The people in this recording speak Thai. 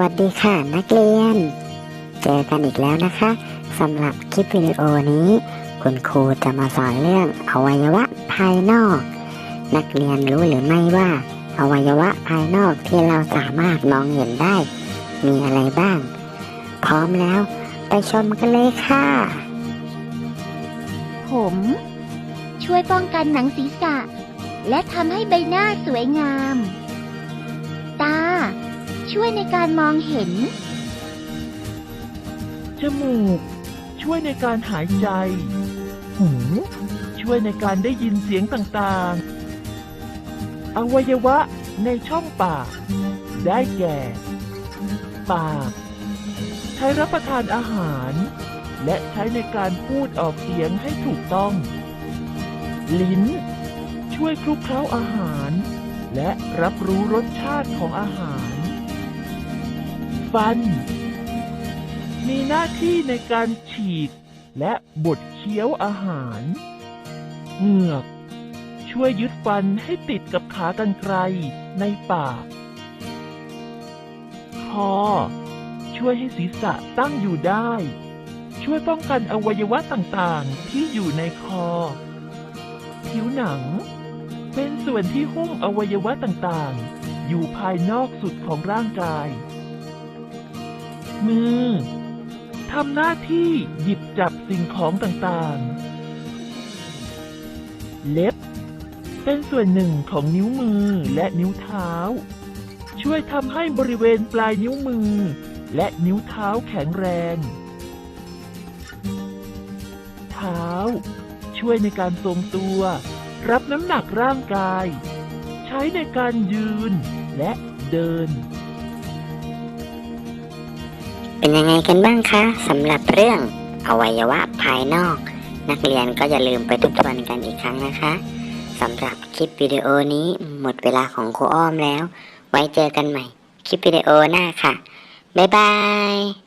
วัสดีค่ะนักเรียน เจอกันอีกแล้วนะคะสำหรับคลิปวิดีโอนี้ คุณครูจะมาสอนเรื่องอวัยวะภายนอก นักเรียนรู้หรือไม่ว่า อวัยวะภายนอกที่เราสามารถมองเห็นได้ มีอะไรบ้าง พร้อมแล้วไปชมกันเลยค่ะ ผม ช่วยป้องกันหนังศีรษะ และทำให้ใบหน้าสวยงาม ช่วยในการมองเห็น จมูก ช่วยในการหายใจ หู ช่วยในการได้ยินเสียงต่างๆ อวัยวะในช่องปาก ได้แก่ ปาก ใช้รับประทานอาหาร และใช้ในการพูดออกเสียงให้ถูกต้อง ลิ้น ช่วยคลุกเคล้าอาหาร และรับรู้รสชาติของอาหาร ฟัน มีหน้าที่ในการฉีกและบดเคี้ยวอาหาร เหงือก ช่วยยึดฟันให้ติดกับขากรรไกรในปากคอช่วยให้ศีรษะตั้งอยู่ได้ ช่วยป้องกันอวัยวะต่างๆที่อยู่ในคอ ผิวหนัง เป็นส่วนที่หุ้มอวัยวะต่างๆ อยู่ภายนอกสุดของร่างกาย มือทำหน้าที่หยิบจับสิ่งของต่างๆ เล็บ เป็นส่วนหนึ่งของนิ้วมือและนิ้วเท้า ช่วยทำให้บริเวณปลายนิ้วมือ และนิ้วเท้าแข็งแรง เท้า ช่วยในการทรงตัว รับน้ำหนักร่างกาย ใช้ในการยืนและเดิน เป็นยังไงกันบ้างคะสำหรับเรื่องอวัยวะภายนอก นักเรียนก็อย่าลืมไปทบทวนกันอีกครั้งนะคะสำหรับคลิปวิดีโอนี้หมดเวลาของครูอ้อมแล้ว ไว้เจอกันใหม่ คลิปวิดีโอหน้าค่ะ บ๊ายบาย